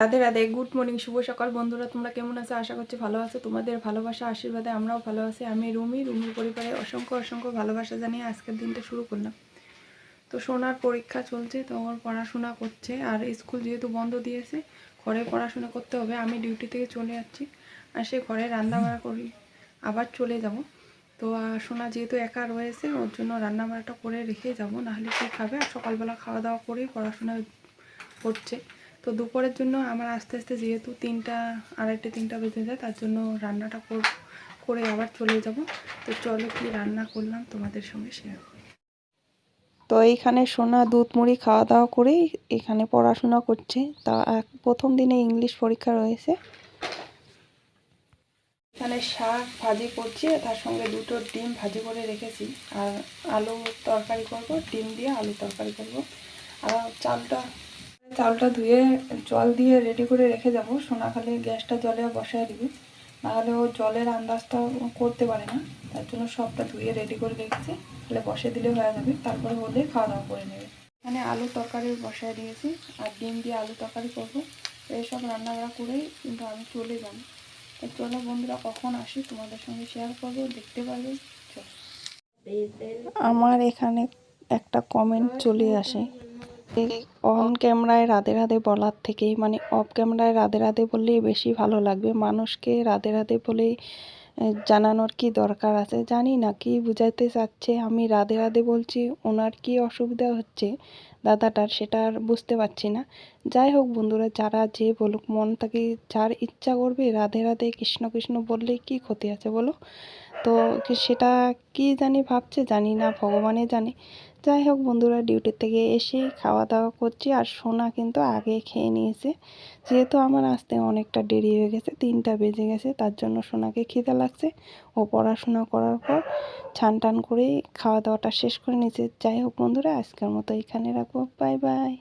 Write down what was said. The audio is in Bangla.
রাধে রাধে, গুড মর্নিং, শুভ সকাল। বন্ধুরা, তোমরা কেমন আছো? আশা করছি ভালো আছো। তোমাদের ভালোবাসা, আশীর্বাদে আমরাও ভালো আছি। আমি রুমি, রুমির পরিবারে অসংখ্য অসংখ্য ভালোবাসা জানিয়ে আজকের দিনটা শুরু করলাম। তো সোনার পরীক্ষা চলছে, তো ওর পড়াশোনা করছে। আর স্কুল যেহেতু বন্ধ দিয়েছে, ঘরে পড়াশোনা করতে হবে। আমি ডিউটি থেকে চলে যাচ্ছি। আর সে ঘরে রান্না বাড়া করি, আবার চলে যাব। তো সোনা যেহেতু একা রয়েছে, ওর জন্য রান্না বাড়াটা করে রেখে যাব। নাহলে কী খাবে। আর সকালবেলা খাওয়া দাওয়া করেই পড়াশোনা করছে। তো দুপুরের জন্য আমার আস্তে আস্তে যেহেতু তিনটা, আড়াইটে, তিনটা বেজে যায়, তার জন্য রান্নাটা কর- আবার চলে যাব। তো চলো কি রান্না করলাম তোমাদের সঙ্গে শেয়ার তো এইখানে সোনা দুধ মুড়ি খাওয়া দাওয়া করেই এখানে পড়াশোনা করছে। তা প্রথম দিনে ইংলিশ পরীক্ষা রয়েছে। এখানে শাক ভাজি করছি, তার সঙ্গে দুটো ডিম ভাজি করে রেখেছি। আর আলু তরকারি করব, ডিম দিয়ে আলু তরকারি করব। আর চালটা চালটা ধুয়ে জল দিয়ে রেডি করে রেখে যাব। সোনাখালি গ্যাসটা জলে বসায় দিবি। নাহলে ও জলের আন্দাজটা করতে পারে না। তার জন্য সবটা ধুয়ে রেডি করে রেখেছি। তাহলে বসে দিলে হয়ে যাবে। তারপরে হলে খাওয়া দাওয়া করে নেবে। এখানে আলু তরকারি বসায় দিয়েছি। আর ডিম দিয়ে আলু তরকারি করব। এইসব রান্নাবাড়া করেই কিন্তু আমি চলে যাব। তো চলো বন্ধুরা কখন আসি তোমাদের সঙ্গে শেয়ার করব। দেখতে পারবে। চলো। আমার এখানে একটা কমেন্ট চলে আসে। অন ক্যামেরায় রাধে রাধে বলার থেকেই মানে অফ ক্যামেরায় রাধে রাধে বললেই বেশি ভালো লাগবে। মানুষকে রাধে রাধে আহ, জানানোর কি দরকার আছে? জানি না কি বুঝাইতে চাচ্ছে? আমি রাধে রাধে বলছি ওনার কি অসুবিধা হচ্ছে? দাদাটার সেটা আর বুঝতে পারছি না। যাই হোক বন্ধুরা যারা যে বলুক মন থেকে যার ইচ্ছা করবে রাধে রাধে কৃষ্ণ কৃষ্ণ বললে কি ক্ষতি আছে বলো? তো সেটা কি জানি ভাবছে? জানি না ভগবানে জানে। যাই হোক, বন্ধুরা ডিউটি থেকে এসে খাওয়া দাওয়া করছি আর সোনা কিন্তু আগে খেয়ে নিয়েছে। যেহেতু আমার আসতে অনেকটা দেরি হয়ে গেছে, তিনটা বেজে গেছে, তার জন্য সোনাকে খিদে লাগছে। ও পড়াশোনা করার পর ছান টান করে খাওয়া দাওয়াটা শেষ করে নিয়েছে। যাই হোক, বন্ধুরা, আজকের মতো এখানে রাখব। Bye bye.